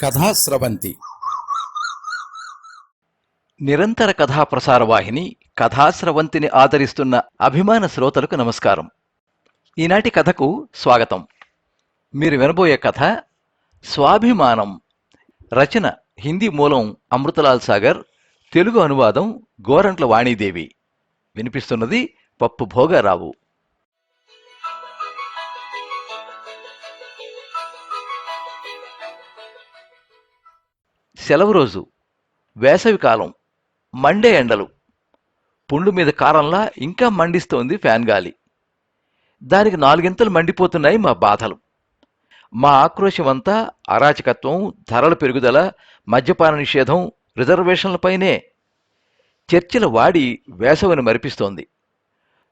కథాస్రవంతి నిరంతర కథా ప్రసార వాహిని కథాస్రవంతిని ఆదరిస్తున్న అభిమాన శ్రోతలకు నమస్కారం. ఈనాటి కథకు స్వాగతం. మీరు వినబోయే కథ స్వాభిమానం. రచన హిందీ మూలం అమృతలాల్ సాగర్ తెలుగు అనువాదం గోరంట్ల వాణీదేవి. వినిపిస్తున్నది పప్పు భోగారావు. సెలవు రోజు వేసవి కాలం మండే ఎండలు. పుండు మీద కారంలా ఇంకా మండిస్తోంది ఫ్యాన్ గాలి. దానికి నాలుగింతలు మండిపోతున్నాయి మా బాధలు. మా ఆక్రోశమంతా అరాచకత్వం ధరల పెరుగుదల మద్యపాన నిషేధం రిజర్వేషన్లపైనే చర్చల వాడి వేసవిని మరిపిస్తోంది.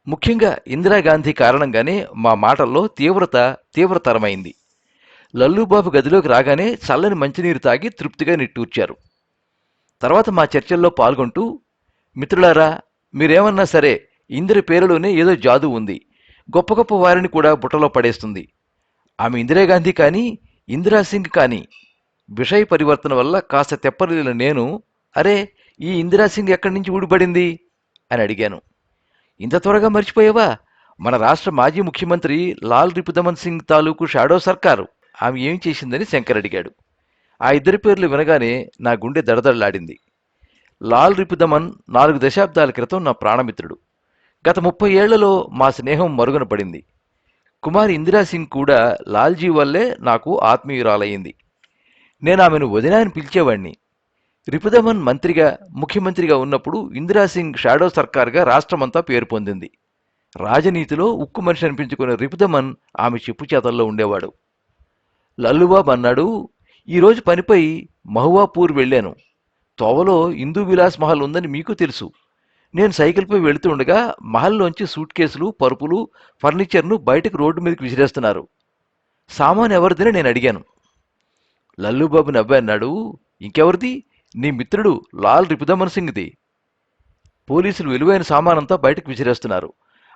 ముఖ్యంగా ఇందిరాగాంధీ కారణంగానే మా మాటల్లో తీవ్రత తీవ్రతరమైంది. లల్లుబాబు గదిలోకి రాగానే చల్లని మంచినీరు తాగి తృప్తిగా నిట్టూర్చారు. తర్వాత మా చర్చల్లో పాల్గొంటూ మిత్రులారా మీరేమన్నా సరే ఇందిర పేరులోనే ఏదో జాదు ఉంది. గొప్ప గొప్ప వారిని కూడా బుట్టలో పడేస్తుంది. ఆమె ఇందిరాగాంధీ కానీ ఇందిరా సింగ్ కానీ. విషయ పరివర్తన వల్ల కాస్త తెప్పరిల్లిన నేను అరే ఈ ఇందిరా సింగ్ ఎక్కడి నుంచి ఊడిపడింది? అని అడిగాను. ఇంత త్వరగా మర్చిపోయావా? మన రాష్ట్ర మాజీ ముఖ్యమంత్రి లాల్ రిపుదమన్ సింగ్ తాలూకు షాడో సర్కారు. ఆమె ఏం చేసిందని శంకర్ అడిగాడు. ఆ ఇద్దరి పేర్లు వినగానే నా గుండె దడదడలాడింది. లాల్ రిపుదమన్ నాలుగు దశాబ్దాల క్రితం నా ప్రాణమిత్రుడు. గత ముప్పై ఏళ్ళలో మా స్నేహం మరుగున పడింది. కుమారి ఇందిరా సింగ్ కూడా లాల్జీ వల్లే నాకు ఆత్మీయురాలయ్యింది. నేను ఆమెను వదినాయని పిలిచేవాణ్ణి. రిపుదమన్ మంత్రిగా ముఖ్యమంత్రిగా ఉన్నప్పుడు ఇందిరా సింగ్ షాడో సర్కార్గా రాష్ట్రమంతా పేరు పొందింది. రాజనీతిలో ఉక్కు మనిషి అనిపించుకున్న రిపుదమన్ ఆమె చెప్పు చేతల్లో ఉండేవాడు. లల్లుబాబు అన్నాడు ఈరోజు పనిపై మహువాపూర్ వెళ్ళాను. తోవలో హిందూ విలాస్ మహల్ ఉందని మీకు తెలుసు. నేను సైకిల్పై వెళుతూ ఉండగా మహల్లోంచి సూట్ కేసులు పరుపులు ఫర్నిచర్ను బయటకు రోడ్డు మీదకి విసిరేస్తున్నారు. సామాన్ ఎవరిదని నేను అడిగాను. లల్లుబాబు నవ్వే అన్నాడు ఇంకెవరిది? నీ మిత్రుడు లాల్ రిపుదమన్ సింగ్ది. పోలీసులు విలువైన సామానంతా బయటకు విసిరేస్తున్నారు.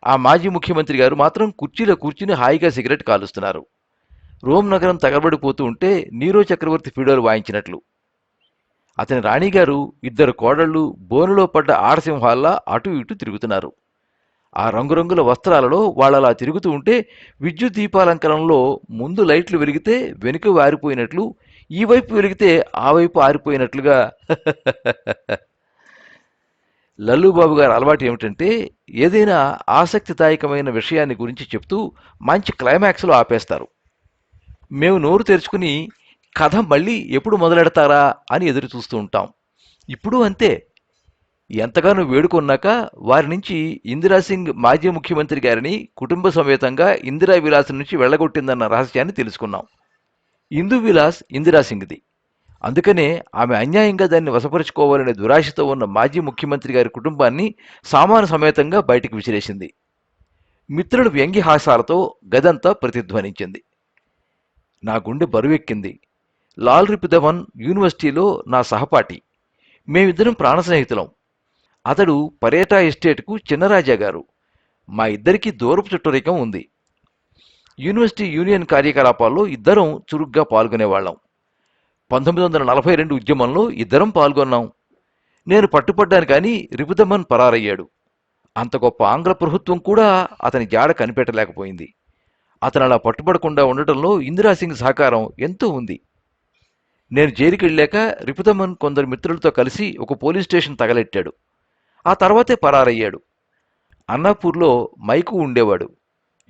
ఆ మాజీ ముఖ్యమంత్రి గారు మాత్రం కుర్చీలో కూర్చుని హాయిగా సిగరెట్ కాలుస్తున్నారు. రోమ్ నగరం తగలబడిపోతూ ఉంటే నీరో చక్రవర్తి ఫీడోలు వాయించినట్లు. అతని రాణిగారు ఇద్దరు కోడళ్ళు బోనులో పడ్డ ఆడసింహాల్లా అటు ఇటు తిరుగుతున్నారు. ఆ రంగురంగుల వస్త్రాలలో వాళ్ళలా తిరుగుతూ ఉంటే విద్యుత్ దీపాలంకరణలో ముందు లైట్లు వెలిగితే వెనుక వారిపోయినట్లు ఈ వైపు వెలిగితే ఆ వైపు ఆరిపోయినట్లుగా. లల్లుబాబు గారి అలవాటు ఏమిటంటే ఏదైనా ఆసక్తిదాయకమైన విషయాన్ని గురించి చెప్తూ మంచి క్లైమాక్స్లో ఆపేస్తారు. మేము నోరు తెరుచుకుని కథ మళ్ళీ ఎప్పుడు మొదలెడతారా అని ఎదురు చూస్తూ ఉంటాం. ఇప్పుడు అంతే. ఎంతగానో వేడుకున్నాక వారి నుంచి ఇందిరా సింగ్ మాజీ ముఖ్యమంత్రి గారిని కుటుంబ సమేతంగా ఇందిరా విలాస్ నుంచి వెళ్ళగొట్టిందన్న రహస్యాన్ని తెలుసుకున్నాం. ఇందు విలాస్ ఇందిరా సింగ్ది. అందుకనే ఆమె అన్యాయంగా దాన్ని వశపరుచుకోవాలనే దురాశతో ఉన్న మాజీ ముఖ్యమంత్రి గారి కుటుంబాన్ని సామాను సమేతంగా బయటికి విసిరేసింది. మిత్రుల వ్యంగ్యహాసాలతో గదంతా ప్రతిధ్వనించింది. నా గుండె బరువెక్కింది. లాల్ రిపుదమన్ యూనివర్సిటీలో నా సహపాఠి. మేమిద్దరం ప్రాణ స్నేహితులం అతడు పరేటా ఎస్టేట్కు చిన్నరాజా గారు. మా ఇద్దరికీ దూరపు చుట్టరికం ఉంది. యూనివర్సిటీ యూనియన్ కార్యకలాపాల్లో ఇద్దరం చురుగ్గా పాల్గొనేవాళ్ళం. పంతొమ్మిది వందల నలభై రెండు ఉద్యమంలో ఇద్దరం పాల్గొన్నాం. నేను పట్టుపడ్డాను కానీ రిపుదమన్ పరారయ్యాడు. అంత గొప్ప ఆంగ్ల ప్రభుత్వం కూడా అతని జాడ కనిపెట్టలేకపోయింది. అతను అలా పట్టుబడకుండా ఉండటంలో ఇందిరాసింగ్ సహకారం ఎంతో ఉంది. నేను జైలుకెళ్ళాక రిపుతమన్ కొందరు మిత్రులతో కలిసి ఒక పోలీస్ స్టేషన్ తగలెట్టాడు. ఆ తర్వాతే పరారయ్యాడు. అన్నాపూర్లో మైకు ఉండేవాడు.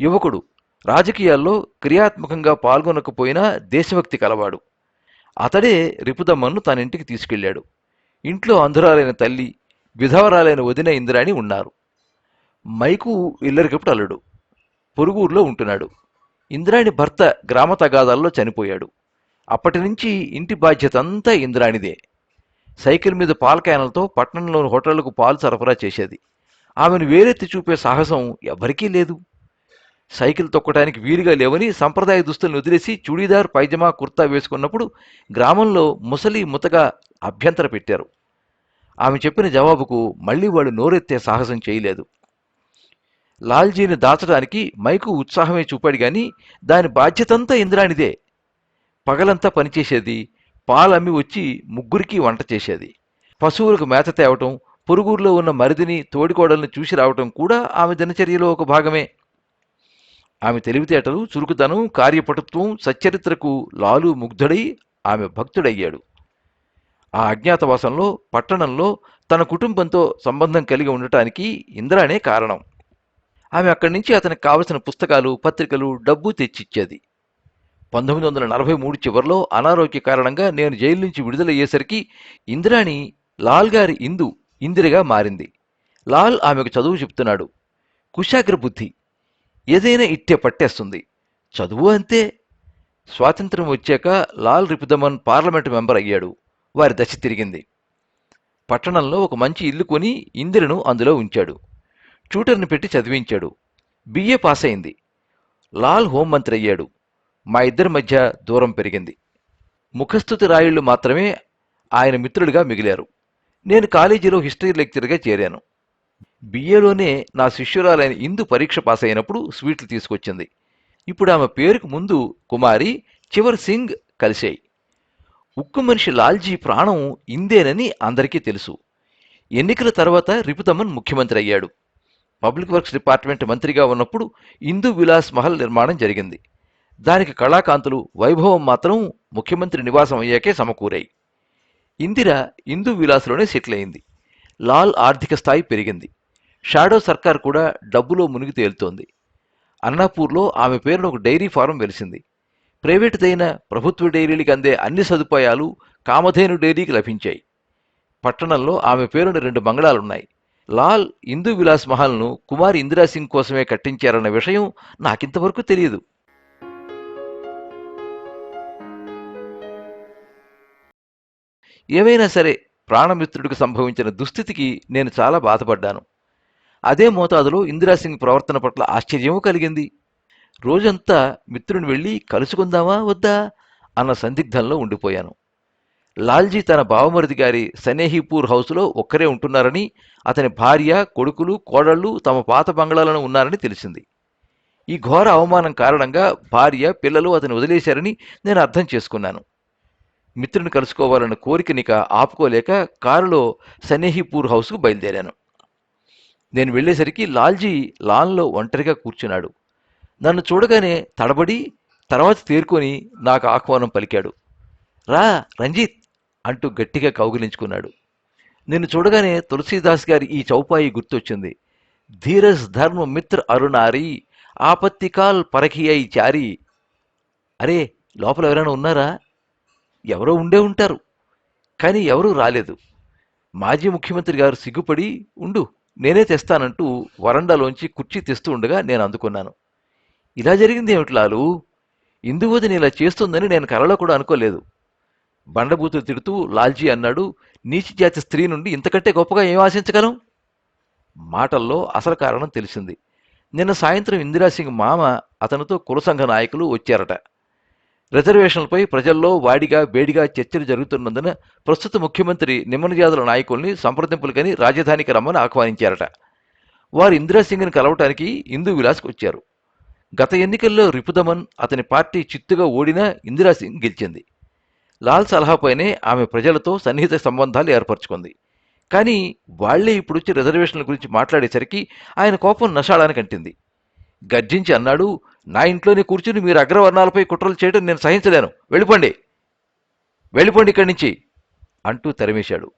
యువకుడు. రాజకీయాల్లో క్రియాత్మకంగా పాల్గొనకపోయినా దేశభక్తి కలవాడు. అతడే రిపుదమ్మన్ను తన ఇంటికి తీసుకెళ్ళాడు. ఇంట్లో అంధురాలైన తల్లి విధవరాలైన వదిన ఇందిరాని ఉన్నారు. మైకు ఇల్లరికప్పుడు అల్లుడు. పొరుగురులో ఉంటున్నాడు. ఇంద్రాణి భర్త గ్రామ తగాదాల్లో చనిపోయాడు. అప్పటి నుంచి ఇంటి బాధ్యత అంతా ఇంద్రాణిదే సైకిల్ మీద పాలకాయనలతో పట్టణంలోని హోటళ్ళకు పాలు సరఫరా చేసేది. ఆమెను వేరెత్తి చూపే సాహసం ఎవరికీ లేదు. సైకిల్ తొక్కడానికి వీలుగా లేవని సంప్రదాయ దుస్తులను వదిలేసి చుడీదార్ పైజమా కుర్తా వేసుకున్నప్పుడు గ్రామంలో ముసలి ముతగా అభ్యంతర పెట్టారు. ఆమె చెప్పిన జవాబుకు మళ్ళీ వాళ్ళు నోరెత్తే సాహసం చేయలేదు. లాల్జీని దాచడానికి మైకు ఉత్సాహమే చూపాడు గాని దాని బాధ్యతంతా ఇంద్రానిదే. పగలంతా పనిచేసేది పాలమ్మి వచ్చి ముగ్గురికి వంట చేసేది. పశువులకు మేత తేవటం పొరుగురులో ఉన్న మరిదిని తోడికోడల్ని చూసి రావటం కూడా ఆమె దినచర్యలో ఒక భాగమే. ఆమె తెలివితేటలు చురుకుతనం కార్యపటుత్వం సచ్చరిత్రకు లాలు ముగ్ధుడై ఆమె భక్తుడయ్యాడు. ఆ అజ్ఞాతవాసంలో పట్టణంలో తన కుటుంబంతో సంబంధం కలిగి ఉండటానికి ఇంద్రానే కారణం. ఆమె అక్కడి నుంచి అతనికి కావలసిన పుస్తకాలు పత్రికలు డబ్బు తెచ్చిచ్చేది. పంతొమ్మిది వందల నలభై మూడు చివరిలో అనారోగ్య కారణంగా నేను జైలు నుంచి విడుదలయ్యేసరికి ఇందిరాణి లాల్ గారి ఇందు ఇందిరగా మారింది. లాల్ ఆమెకు చదువు చెప్తున్నాడు. కుశాగ్ర బుద్ధి. ఏదైనా ఇట్టే పట్టేస్తుంది. చదువు అంతే. స్వాతంత్రం వచ్చాక లాల్ రిపుదమన్ పార్లమెంటు మెంబర్ అయ్యాడు. వారి దశ తిరిగింది. పట్టణంలో ఒక మంచి ఇల్లు కొని ఇందిరను అందులో ఉంచాడు. ట్యూటర్ని పెట్టి చదివించాడు. బిఏ పాస్ అయింది లాల్ హోంమంత్రి అయ్యాడు మా ఇద్దరి మధ్య దూరం పెరిగింది. ముఖస్థుతి రాయుళ్ళు మాత్రమే ఆయన మిత్రుడిగా మిగిలారు. నేను కాలేజీలో హిస్టరీ లెక్చర్గా చేరాను. బిఏలోనే నా శిష్యురాలైన ఇందు పరీక్ష పాస్ అయినప్పుడు స్వీట్లు తీసుకొచ్చింది. ఇప్పుడు ఆమె పేరుకు ముందు కుమారి చివర్ సింగ్ కలిశాయి. ఉక్కు మనిషి లాల్జీ ప్రాణం ఇందేనని అందరికీ తెలుసు. ఎన్నికల తర్వాత రిపుతమన్ ముఖ్యమంత్రి అయ్యాడు పబ్లిక్ వర్క్స్ డిపార్ట్మెంట్ మంత్రిగా ఉన్నప్పుడు ఇందు విలాస్ మహల్ నిర్మాణం జరిగింది. దానికి కళాకాంతులు వైభవం మాత్రం ముఖ్యమంత్రి నివాసం అయ్యాకే సమకూరాయి. ఇందిర ఇందు విలాస్లోనే సెటిల్ అయింది. లాల్ ఆర్థిక స్థాయి పెరిగింది. షాడో సర్కార్ కూడా డబ్బులో మునిగి తేలుతోంది. అన్నాపూర్లో ఆమె పేరున ఒక డైరీ ఫారం వెలిసింది. ప్రైవేటుదైన ప్రభుత్వ డైరీలకు అందే అన్ని సదుపాయాలు కామధేను డైరీకి లభించాయి. పట్టణంలో ఆమె పేరున రెండు బంగళాలున్నాయి లాల్ ఇందు విలాస్ మహల్ను కుమారి ఇందిరా సింగ్ కోసమే కట్టించారన్న విషయం నాకింతవరకు తెలియదు. ఏమైనా సరే ప్రాణమిత్రుడికి సంభవించిన దుస్థితికి నేను చాలా బాధపడ్డాను. అదే మోతాదులో ఇందిరాసింగ్ ప్రవర్తన పట్ల ఆశ్చర్యము కలిగింది. రోజంతా మిత్రుని వెళ్ళి కలుసుకుందామా వద్దా అన్న సందిగ్ధంలో ఉండిపోయాను. లాల్జీ తన బావమరిది గారి సనేహిపూర్ హౌస్లో ఒక్కరే ఉంటున్నారని అతని భార్య కొడుకులు కోడళ్ళు తమ పాత బంగ్లాలను ఉన్నారని తెలిసింది. ఈ ఘోర అవమానం కారణంగా భార్య పిల్లలు అతని వదిలేశారని నేను అర్థం చేసుకున్నాను. మిత్రుని కలుసుకోవాలన్న కోరికనిక ఆపుకోలేక కారులో సనేహిపూర్ హౌస్కు బయలుదేరాను. నేను వెళ్ళేసరికి లాల్జీ లాన్లో ఒంటరిగా కూర్చున్నాడు. నన్ను చూడగానే తడబడి తర్వాత తేరుకొని నాకు ఆహ్వానం పలికాడు. రా రంజిత్! అంటూ గట్టిగా కౌగిలించుకున్నాడు. నిన్ను చూడగానే తులసీదాస్ గారి ఈ చౌపాయి గుర్తొచ్చింది. ధీరస్ ధర్మ మిత్ర అరుణారి ఆపత్తికాల్ పరఖియై చారి. అరే లోపల ఎవరైనా ఉన్నారా? ఎవరో ఉండే ఉంటారు కానీ ఎవరూ రాలేదు. మాజీ ముఖ్యమంత్రి గారు సిగ్గుపడి ఉండు నేనే తెస్తానంటూ వరండాలోంచి కుర్చీ తెస్తూ ఉండగా నేను అందుకున్నాను. ఇలా జరిగింది ఏమిటి లాలు ఇందువదిని ఇలా చేస్తుందని నేను కలలో కూడా అనుకోలేదు. బండబూతులు తిడుతూ లాల్జీ అన్నాడు నీచిజాతి స్త్రీ నుండి ఇంతకంటే గొప్పగా ఏం ఆశించగలం? మాటల్లో అసలు కారణం తెలిసింది. నిన్న సాయంత్రం ఇందిరాసింగ్ మామ అతనితో కులసంఘ నాయకులు వచ్చారట. రిజర్వేషన్లపై ప్రజల్లో వాడిగా వేడిగా చర్చలు జరుగుతున్నందున ప్రస్తుత ముఖ్యమంత్రి నిమ్మనజాతుల నాయకుల్ని సంప్రదింపులకని రాజధానికి రమ్మని ఆహ్వానించారట. వారు ఇందిరాసింగ్ని కలవటానికి ఇందు విలాస్కి వచ్చారు. గత ఎన్నికల్లో రిపుదమన్ అతని పార్టీ చిత్తుగా ఓడినా ఇందిరాసింగ్ గెలిచింది. లాల్ సలహాపైనే ఆమె ప్రజలతో సన్నిహిత సంబంధాలు ఏర్పరచుకుంది. కానీ వాళ్ళే ఇప్పుడొచ్చి రిజర్వేషన్ల గురించి మాట్లాడేసరికి ఆయన కోపం నషాళానికి అంటింది. గర్జించి అన్నాడు నా ఇంట్లోనే కూర్చుని మీరు అగ్రవర్ణాలపై కుట్రలు చేయడం నేను సహించలేను. వెళ్ళిపోండి. వెళ్ళిపోండి ఇక్కడి నుంచి. అంటూ తరిమేశాడు.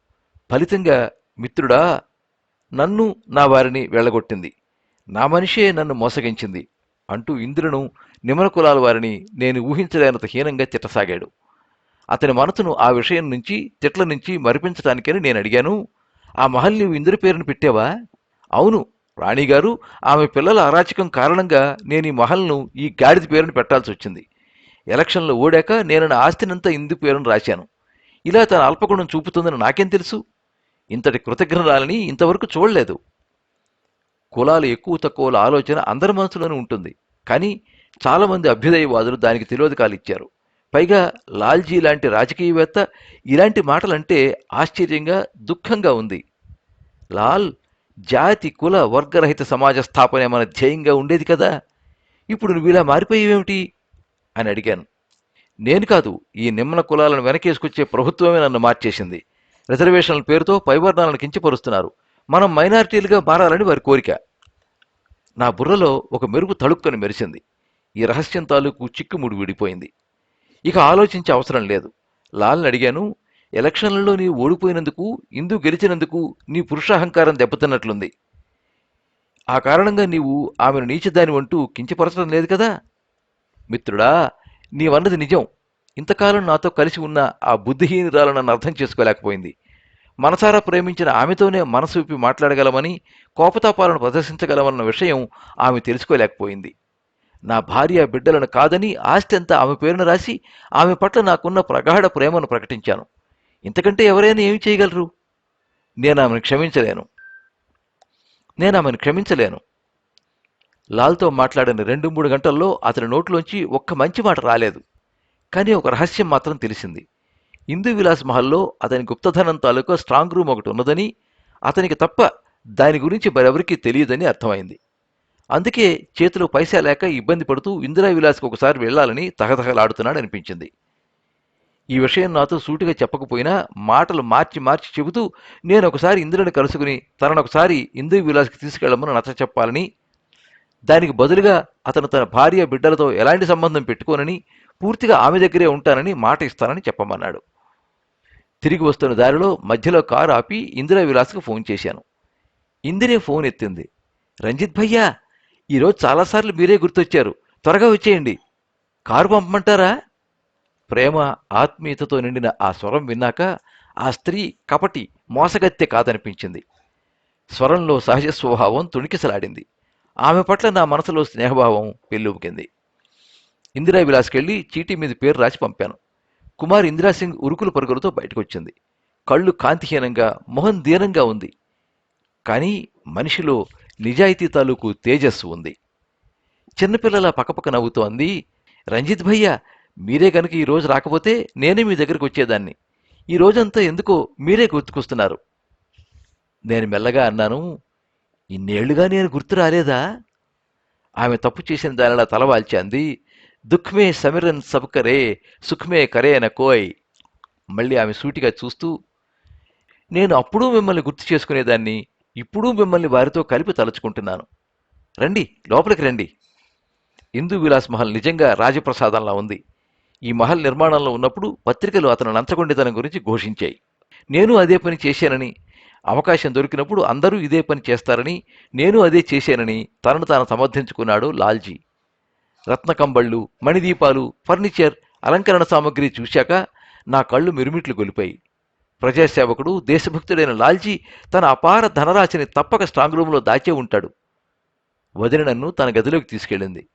ఫలితంగా మిత్రుడా నన్ను నా వారిని వెళ్ళగొట్టింది. నా మనిషే నన్ను మోసగించింది అంటూ ఇంద్రును నిమల కులాల వారిని నేను ఊహించలేనంత హీనంగా తిట్టసాగాడు. అతని మనసును ఆ విషయం నుంచి తిట్ల నుంచి మరిపించటానికని నేను అడిగాను. ఆ మహల్ నీవు ఇంద్ర పేరును పెట్టావా? అవును రాణిగారు ఆమె పిల్లల అరాచకం కారణంగా నేను ఈ మహల్ను ఈ గాడిద పేరును పెట్టాల్సి వచ్చింది. ఎలక్షన్లో ఓడాక నేను నా ఆస్తినంతా ఇందు పేరును రాశాను. ఇలా తన అల్పగుణం చూపుతుందని నాకేం తెలుసు? ఇంతటి కృతజ్ఞరాలని ఇంతవరకు చూడలేదు. కులాలు ఎక్కువ తక్కువల ఆలోచన అందరి మనసులోనూ ఉంటుంది. కానీ చాలామంది అభ్యుదయవాదులు దానికి తిరోధకాలు ఇచ్చారు. పైగా లాల్జీ లాంటి రాజకీయవేత్త ఇలాంటి మాటలంటే ఆశ్చర్యంగా దుఃఖంగా ఉంది. లాల్ జాతి కుల వర్గరహిత సమాజ స్థాపనే మన ధ్యేయంగా ఉండేది కదా? ఇప్పుడు నువ్వు ఇలా మారిపోయేవేమిటి? అని అడిగాను. నేను కాదు ఈ నిమ్మన కులాలను వెనకేసుకొచ్చే ప్రభుత్వమే నన్ను మార్చేసింది. రిజర్వేషన్ల పేరుతో పైవర్ణాలను కించపరుస్తున్నారు. మనం మైనారిటీలుగా మారాలని వారి కోరిక. నా బుర్రలో ఒక మెరుగు తళుక్కుని మెరిసింది. ఈ రహస్యం తాలూకు చిక్కుముడి విడిపోయింది. ఇక ఆలోచించే అవసరం లేదు. లాల్ని అడిగాను ఎలక్షన్లలో నీవు ఓడిపోయినందుకు ఇందు గెలిచినందుకు నీ పురుషాహంకారం దెబ్బతిన్నట్లుంది. ఆ కారణంగా నీవు ఆమెను నీచదాని అంటూ కించపరచడం లేదు కదా? మిత్రుడా నీవన్నది నిజం. ఇంతకాలం నాతో కలిసి ఉన్న ఆ బుద్ధిహీనురాలు నన్ను అర్థం చేసుకోలేకపోయింది. మనసారా ప్రేమించిన ఆమెతోనే మనసు విప్పి మాట్లాడగలమని కోపతాపాలను ప్రదర్శించగలమన్న విషయం ఆమె తెలుసుకోలేకపోయింది. నా భార్య బిడ్డలను కాదని ఆస్తి అంతా ఆమె పేరున రాసి ఆమె పట్ల నాకున్న ప్రగాఢ ప్రేమను ప్రకటించాను. ఇంతకంటే ఎవరైనా ఏమి చేయగలరు? నేను ఆమెను క్షమించలేను. నేను ఆమెను క్షమించలేను. లాల్తో మాట్లాడిన రెండు మూడు గంటల్లో అతని నోట్లోంచి ఒక్క మంచి మాట రాలేదు. కానీ ఒక రహస్యం మాత్రం తెలిసింది. హిందూ విలాస్ మహల్లో అతని గుప్తధనం తాలూకా స్ట్రాంగ్ రూమ్ ఒకటి ఉన్నదని అతనికి తప్ప దాని గురించి మరెవరికీ తెలియదని అర్థమైంది. అందుకే చేతిలో పైసా లేక ఇబ్బంది పడుతూ ఇందిరా విలాస్కి ఒకసారి వెళ్ళాలని తహతహలాడుతున్నాడు అనిపించింది. ఈ విషయం నాతో సూటిగా చెప్పకపోయినా మాటలు మార్చి మార్చి చెబుతూ నేను ఒకసారి ఇందిరని కలుసుకుని తననొకసారి ఇందు విలాస్కి తీసుకెళ్ళమని నచ్చ చెప్పాలని దానికి బదులుగా అతను తన భార్య బిడ్డలతో ఎలాంటి సంబంధం పెట్టుకోనని పూర్తిగా ఆమె దగ్గరే ఉంటానని మాట ఇస్తానని చెప్పమన్నాడు. తిరిగి వస్తున్న దారిలో మధ్యలో కారు ఆపి ఇందిరా విలాస్కు ఫోన్ చేశాను. ఇందిరే ఫోన్ ఎత్తింది. రంజిత్ భయ్యా! ఈరోజు చాలాసార్లు మీరే గుర్తొచ్చారు. త్వరగా వచ్చేయండి. కారు పంపమంటారా? ప్రేమ ఆత్మీయతతో నిండిన ఆ స్వరం విన్నాక ఆ స్త్రీ కపటి మోసగత్తె కాదనిపించింది. స్వరంలో సహజ స్వభావం తుణికిసలాడింది. ఆమె పట్ల నా మనసులో స్నేహభావం పెళ్ళుబుకింది ఇందిరా విలాస్కెళ్ళి చీటీ మీద పేరు రాసి పంపాను. కుమార్ ఇందిరా సింగ్ ఉరుకుల పరుగులతో బయటకొచ్చింది. కళ్ళు కాంతిహీనంగా మొహం దీనంగా ఉంది. కానీ మనిషిలో నిజాయితీ తాలూకు తేజస్సు ఉంది. చిన్నపిల్లల పక్కపక్క నవ్వుతూ అంది రంజిత్ భయ్యా మీరే గనుక ఈ రోజు రాకపోతే నేనే మీ దగ్గరికి వచ్చేదాన్ని. ఈ రోజంతా ఎందుకో మీరే గుర్తుకొస్తున్నారు. నేను మెల్లగా అన్నాను ఇన్నేళ్ళుగా నేను గుర్తు రాలేదా? ఆమె తప్పు చేసిన దానిలా తలవాల్చి అంది దుఃఖమే సమిరన్ సబ్కరే సుఖమే కరే కోయ్. మళ్ళీ ఆమె సూటిగా చూస్తూ నేను అప్పుడూ మిమ్మల్ని గుర్తు చేసుకునేదాన్ని ఇప్పుడు మిమ్మల్ని వారితో కలిపి తలుచుకుంటున్నాను. రండి లోపలికి రండి. ఇందు విలాస్ మహల్ నిజంగా రాజప్రసాదంలా ఉంది. ఈ మహల్ నిర్మాణంలో ఉన్నప్పుడు పత్రికలు అతను నంచగొండితనం గురించి ఘోషించాయి. నేను అదే పని చేశానని అవకాశం దొరికినప్పుడు అందరూ ఇదే పని చేస్తారని నేను అదే చేశానని తనను తాను సమర్థించుకున్నాడు లాల్జీ. రత్నకంబళ్ళు మణిదీపాలు ఫర్నిచర్ అలంకరణ సామగ్రి చూశాక నా కళ్ళు మిరుమిట్లు గొలిపాయి. ప్రజాసేవకుడు దేశభక్తుడైన లాల్జీ తన అపార ధనరాశిని తప్పక స్ట్రాంగ్ రూమ్లో దాచే ఉంటాడు. వదిన నన్ను తన గదిలోకి తీసుకెళ్ళింది.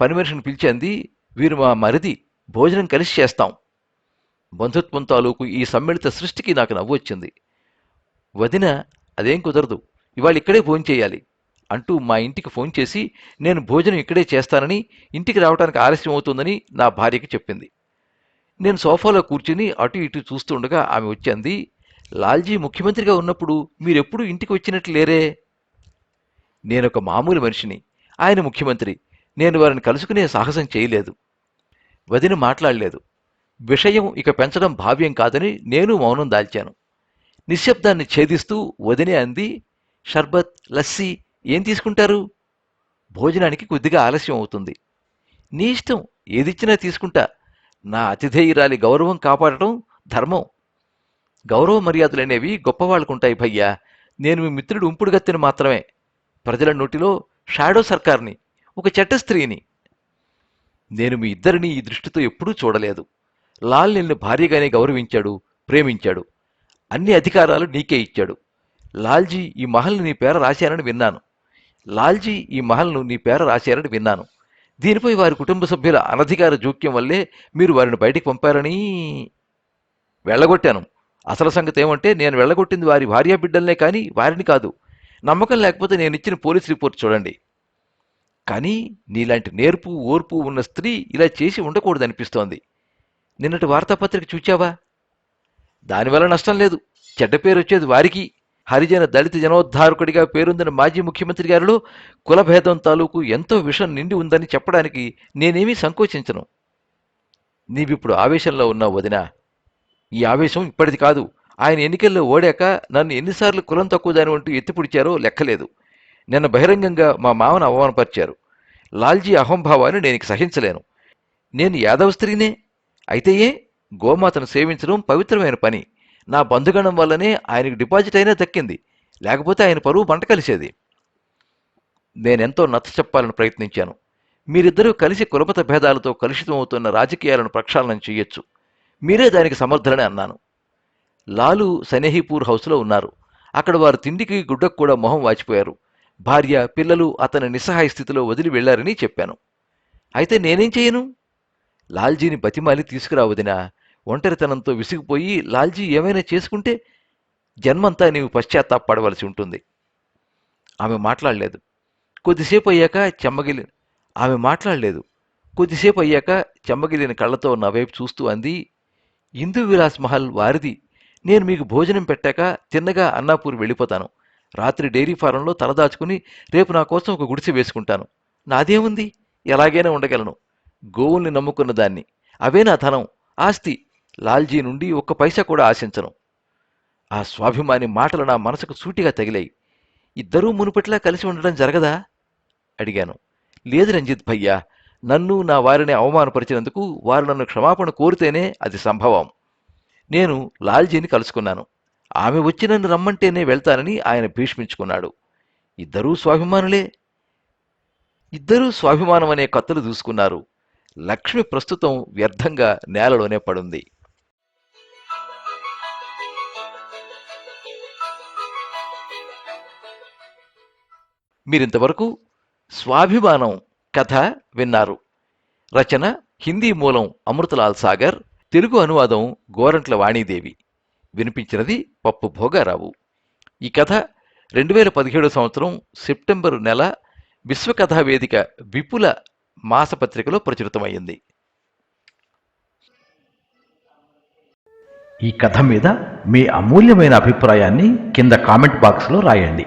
పని మనిషిని పిలిచి అంది వీరు మా మరిది భోజనం కలిసి చేస్తాం. బంధుత్వం తాలూకు ఈ సమ్మిళిత సృష్టికి నాకు నవ్వు వచ్చింది. వదిన అదేం కుదరదు ఇవాళ ఇక్కడే ఫోన్ చేయాలి. అంటూ మా ఇంటికి ఫోన్ చేసి నేను భోజనం ఇక్కడే చేస్తానని ఇంటికి రావడానికి ఆలస్యం అవుతుందని నా భార్యకి చెప్పింది. నేను సోఫాలో కూర్చుని అటు ఇటు చూస్తుండగా ఆమె వచ్చింది. లాల్జీ ముఖ్యమంత్రిగా ఉన్నప్పుడు మీరెప్పుడు ఇంటికి వచ్చినట్లు లేరే? నేనొక మామూలు మనిషిని. ఆయన ముఖ్యమంత్రి. నేను వారిని కలుసుకునే సాహసం చేయలేదు. వదిన మాట్లాడలేదు. విషయం ఇక పెంచడం భావ్యం కాదని నేను మౌనం దాల్చాను. నిశ్శబ్దాన్ని ఛేదిస్తూ వదినే అంది షర్బత్ లస్సీ ఏం తీసుకుంటారు? భోజనానికి కొద్దిగా ఆలస్యం అవుతుంది. నీ ఇష్టం. ఏదిచ్చినా తీసుకుంటా. నా అతిథేయురాలి గౌరవం కాపాడటం ధర్మం. గౌరవ మర్యాదలనేవి గొప్పవాళ్ళకుంటాయి భయ్యా. నేను మీ మిత్రుడు ఉంపుడుగత్తిని మాత్రమే. ప్రజల నోటిలో షాడో సర్కార్ని ఒక చెట్ట స్త్రీని. నేను మీ ఇద్దరిని ఈ దృష్టితో ఎప్పుడూ చూడలేదు. లాల్ నిన్ను భార్యగానే గౌరవించాడు ప్రేమించాడు. అన్ని అధికారాలు నీకే ఇచ్చాడు. లాల్జీ ఈ మహల్ని నీ పేర రాశారని విన్నాను. లాల్జీ ఈ మహల్ను నీ పేర రాశారని విన్నాను. దీనిపై వారి కుటుంబ సభ్యుల అనధికార జోక్యం వల్లే మీరు వారిని బయటికి పంపారని వెళ్ళగొట్టాను. అసలు సంగతి ఏమంటే నేను వెళ్ళగొట్టింది వారి భార్యా బిడ్డలనే కానీ వారిని కాదు. నమ్మకం లేకపోతే నేను ఇచ్చిన పోలీస్ రిపోర్ట్ చూడండి. కానీ నీలాంటి నేర్పు ఓర్పు ఉన్న స్త్రీ ఇలా చేసి ఉండకూడదనిపిస్తోంది నిన్నటి వార్తాపత్రిక చూచావా? దానివల్ల నష్టం లేదు. చెడ్డ పేరు వచ్చేది వారికి. హరిజన దళిత జనోద్ధారకుడిగా పేరొందిన మాజీ ముఖ్యమంత్రి గారిలో కులభేదం తాలూకు ఎంతో విషం నిండి ఉందని చెప్పడానికి నేనేమీ సంకోచించను. నీవిప్పుడు ఆవేశంలో ఉన్నావు వదినా. ఈ ఆవేశం ఇప్పటిది కాదు. ఆయన ఎన్నికల్లో ఓడాక నన్ను ఎన్నిసార్లు కులం తక్కువ దాని అంటూ ఎత్తిపుడిచారో లెక్కలేదు. నిన్న బహిరంగంగా మా మామను అవమానపరిచారు. లాల్జీ అహంభావాన్ని నేను సహించలేను. నేను యాదవ స్త్రీనే. అయితే గోమాతను సేవించడం పవిత్రమైన పని. నా బంధుగణం వల్లనే ఆయనకు డిపాజిట్ అయినా దక్కింది. లేకపోతే ఆయన పరువు మంట కలిసేది. నేనెంతో నచ్చ చెప్పాలని ప్రయత్నించాను. మీరిద్దరూ కలిసి కులమత భేదాలతో కలుషితమవుతున్న రాజకీయాలను ప్రక్షాళన చేయొచ్చు. మీరే దానికి సమర్థులని అన్నాను. లాలు సనేహిపూర్ హౌస్లో ఉన్నారు. అక్కడ వారు తిండికి గుడ్డకు కూడా మొహం వాచిపోయారు. భార్య పిల్లలు అతని నిస్సహాయ స్థితిలో వదిలి వెళ్ళారని చెప్పాను. అయితే నేనేం చేయను? లాల్జీని బతిమాలి తీసుకురావదినా ఒంటరితనంతో విసిగిపోయి లాల్జీ ఏమైనా చేసుకుంటే జన్మంతా నీవు పశ్చాత్తాపడవలసి ఉంటుంది. ఆమె మాట్లాడలేదు. కొద్దిసేపు అయ్యాక చెమ్మగిలి ఆమె మాట్లాడలేదు. కొద్దిసేపు అయ్యాక చెమ్మగిలిన కళ్ళతో నా వైపు చూస్తూ అంది ఇందు విలాస్ మహల్ వారిది. నేను మీకు భోజనం పెట్టాక తిన్నగా అన్నాపూర్ వెళ్ళిపోతాను. రాత్రి డైరీ ఫారంలో తలదాచుకుని రేపు నా కోసం ఒక గుడిసె వేసుకుంటాను. నాదేముంది? ఎలాగైనా ఉండగలను. గోవుల్ని నమ్ముకున్న దాన్ని. అవే నా ధనం. ఆస్తి. లాల్జీ నుండి ఒక్క పైసా కూడా ఆశించను. ఆ స్వాభిమాని మాటలు నా మనసుకు సూటిగా తగిలాయి. ఇద్దరూ మునుపట్లా కలిసి ఉండడం జరగదా? అడిగాను. లేదు రంజిత్ భయ్యా నన్ను నా వారిని అవమానపరిచినందుకు వారు నన్ను క్షమాపణ కోరితేనే అది సంభవం. నేను లాల్జీని కలుసుకున్నాను. ఆమె వచ్చి నన్ను రమ్మంటేనే వెళ్తానని ఆయన భీష్మించుకున్నాడు. ఇద్దరూ స్వాభిమానులే? ఇద్దరూ స్వాభిమానం అనే కత్తులు దూసుకున్నారు. లక్ష్మి ప్రస్తుతం వ్యర్థంగా నేలలోనే పడుంది. మీరింతవరకు స్వాభిమానం కథ విన్నారు. రచన హిందీ మూలం అమృతలాల్ సాగర్ తెలుగు అనువాదం గోరంట్ల వాణీదేవి. వినిపించినది పప్పు భోగారావు. ఈ కథ రెండు వేల పదిహేడు సంవత్సరం సెప్టెంబరు నెల విశ్వకథా వేదిక విపుల మాసపత్రికలో ప్రచురితమైంది ఈ కథ మీద మీ అమూల్యమైన అభిప్రాయాన్ని కింద కామెంట్ బాక్స్లో రాయండి.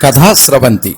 కథా స్రవంతి